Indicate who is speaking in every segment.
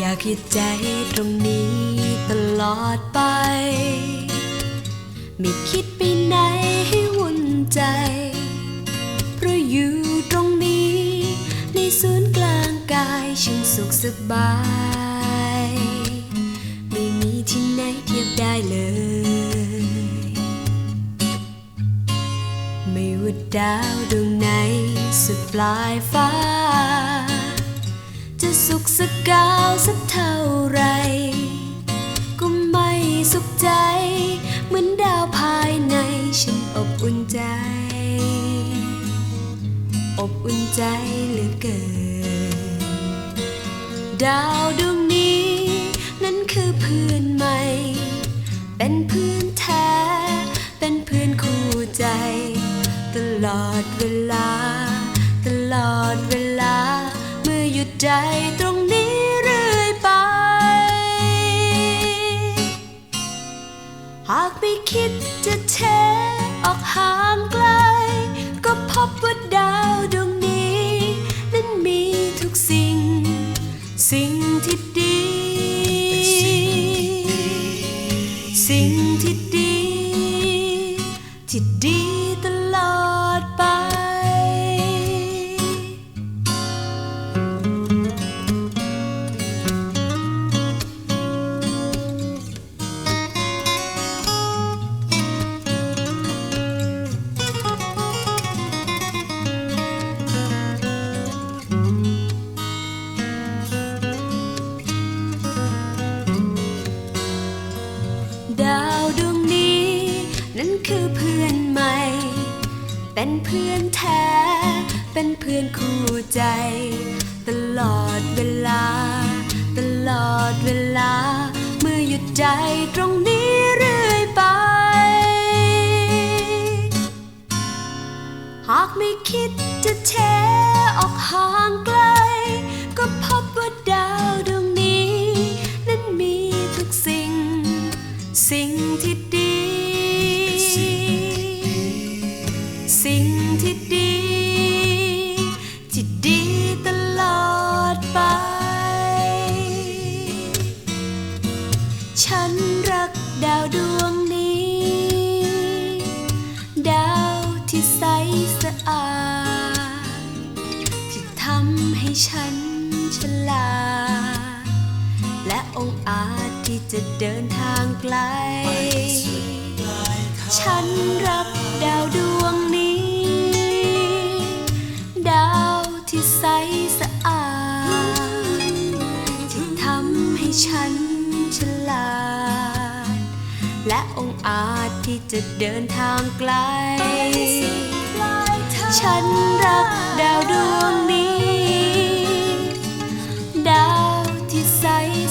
Speaker 1: อยากคิดใจตรงนี้ตลอดไป ไม่คิดไปไหนให้วุ่นใจ เพราะอยู่ตรงนี้ ในศูนย์กลางกายช่างสุขสบาย ไม่มีที่ไหนเทียบได้เลย ไม่ว่าดาวดวงไหนสุดปลายฟ้า จะสุขสักกาวสักเท่าไร ก็ไม่สุขใจ เหมือนดาวภายในฉันอบอุ่นใจ อบอุ่นใจเหลือเกิน ดาวดวงนี้ นั้นคือเพื่อนใหม่ เป็นเพื่อนแท้ เป็นเพื่อนคู่ใจ ตลอดเวลา ตลอดเวลา ใจตรงนี้เรื่อยไป หากไม่คิดจะเทออกห่างไกล ก็พบว่าดาวดวงนี้ นั้นมีทุกสิ่ง สิ่งที่ดี สิ่งที่ เป็นเพื่อนแท้ เป็นเพื่อนคู่ใจ ตลอดเวลา ตลอดเวลา เมื่อหยุดใจตรงนี้เรื่อยไป หากไม่คิดจะแชออกห่างไกล ก็พบว่าดาวดวงนี้ นั้นมีทุกสิ่ง สิ่งที่ดีะอาดที่ทำให้ฉันฉลาดและองอาจที่จะเดินทางไกล ฉันรักดาวดวงนี้ ดาวที่ใสสะอาดที่ทำให้ฉันฉลาดและองอาจที่จะเดินทางไกล ฉันรักดาวดวงนี้ ดาวที่ใส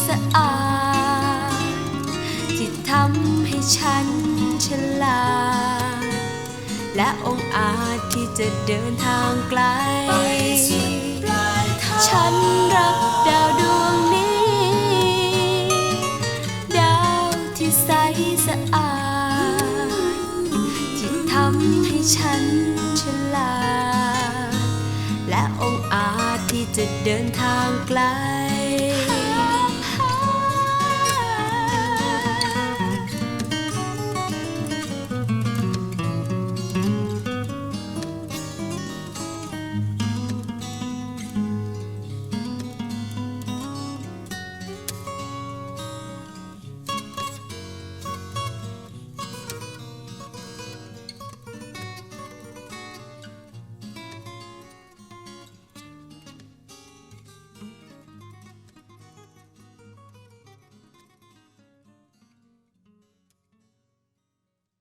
Speaker 1: สะอาด ที่ทำให้ฉันฉลาด และองอาจที่จะเดินทางไกล ฉันรักำให้ฉันฉลาด และองอาจที่จะเดินทางไกล